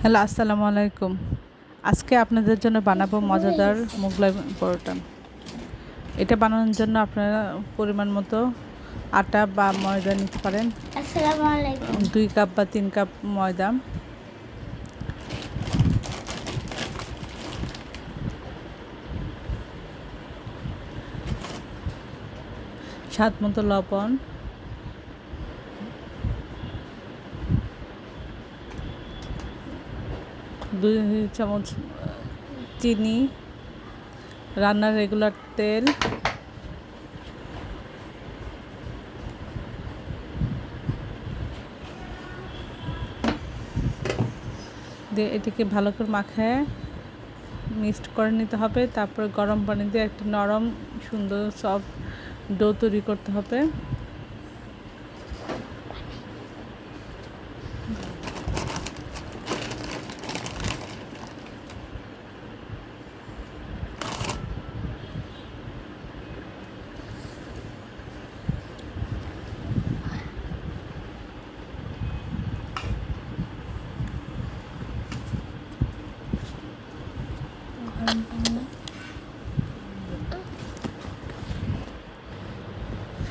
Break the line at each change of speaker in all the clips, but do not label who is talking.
Hello আসসালামু আলাইকুম। আজকে আপনাদের জন্য বানাবো মজাদার মোগলাই পরোটা। এটা বানানোর জন্য আপনারা পরিমাণ মতো আটা বা ময়দা নিতে পারেন। দুই কাপ বা তিন কাপ ময়দা। স্বাদ মতো লবণ। দুই চামচ চিনি, রান্নার রেগুলার তেল, দিয়ে এটিকে ভালো করে মাখায় মিক্সড করে নিতে হবে। তারপরে গরম পানি দিয়ে একটা নরম, সুন্দর সফট ডো তৈরি করতে হবে।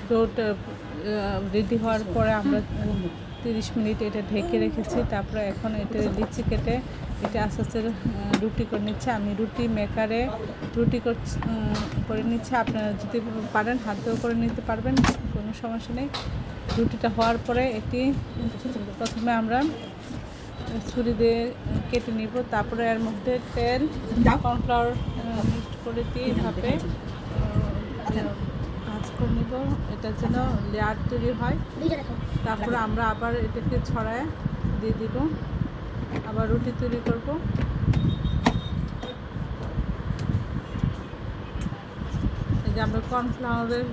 ডোটা রেডি হওয়ার পরে আমরা তিরিশ মিনিট এটা ঢেকে রেখেছি। তারপরে এখন এটা লিচি কেটে এটা আস্তে আস্তে রুটি করে নিচ্ছে। আমি রুটি মেকারে রুটি করে নিচ্ছে। আপনারা যদি পারেন, হাতেও করে নিতে পারবেন, কোনো সমস্যা নেই। রুটিটা হওয়ার পরে এটি প্রথমে আমরা ছুরি দিয়ে কেটে নিব। তারপরে এর মধ্যে তেল কর্নফ্লাওয়ার মিক্সড করে দিয়ে ভাবে ভাজ করে নিব। এটা যেন লেয়ার তৈরি হয়। তারপরে আমরা আবার এটাকে ছড়ায় দিয়ে দিব। আবার রুটি তৈরি করব। যে আমরা কর্নফ্লাওয়ারের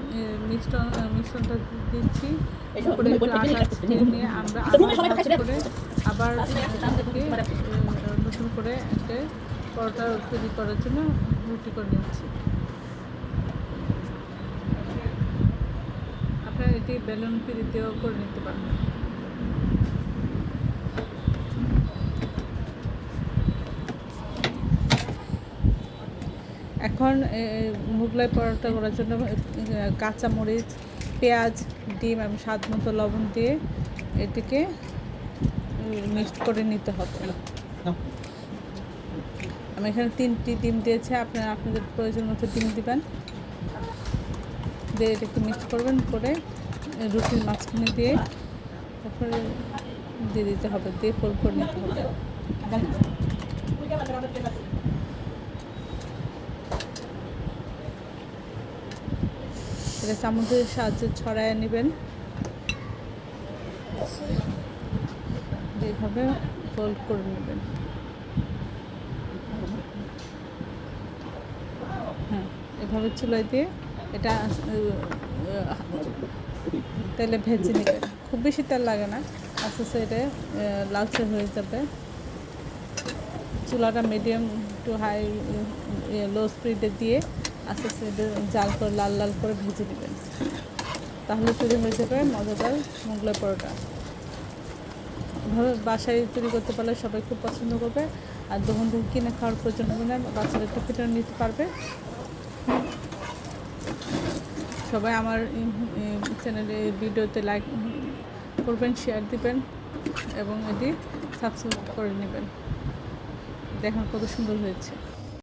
মিশ্রণ মিশ্রণটা দিচ্ছি। উপরে নিয়ে আমরা আবার করে আবার নতুন করে একটা পরোটা তৈরি করার জন্য রুটি করে নিচ্ছি। আপনারা এটি বেলুন পিড়িতেও করে নিতে পারেন। এখন মুগলাই পরোটা করার জন্য এ, কাঁচা মরিচ পেঁয়াজ ডিম এবং স্বাদ মতো লবণ দিয়ে এটিকে মিক্সড করে নিতে হবে। আমি এখানে তিনটি ডিম দিয়েছি আপনারা আপনাদের প্রয়োজন মতো ডিম দিবেন। দিয়ে এটাকে মিক্স করবেন করে রুটির মাঝখানে দিয়ে তারপরে দিয়ে দিতে হবে দিয়ে ফোল্ড করে নিতে হবে। এটা চামচের সাহায্যে ছড়ায় নেবেন। এইভাবে ফোল্ড করে নেবেন। হ্যাঁ এভাবে চুলায় দিয়ে এটা তেলে ভেজে নেবেন। খুব বেশি তেল লাগে না, আস্তে আস্তে এটা লালচে হয়ে যাবে। চুলাটা মিডিয়াম টু হাই লো স্পিডে দিয়ে আস্তে আস্তে জাল করে, লাল লাল করে ভেজে নেবেন। তাহলে তৈরি হয়ে যাবে মজাদার মোগলাই পরোটা। এভাবে বাসায় তৈরি করতে পারলে সবাই খুব পছন্দ করবে। আর দোকান থেকে কিনে খাওয়ার প্রয়োজন হবে না, বাচ্চারা টিফিনও নিতে পারবে। সবাই আমার চ্যানেলে ভিডিওতে লাইক করবেন শেয়ার দিবেন এবং এটি সাবস্ক্রাইব করে নেবেন। দেখুন কত সুন্দর হয়েছে।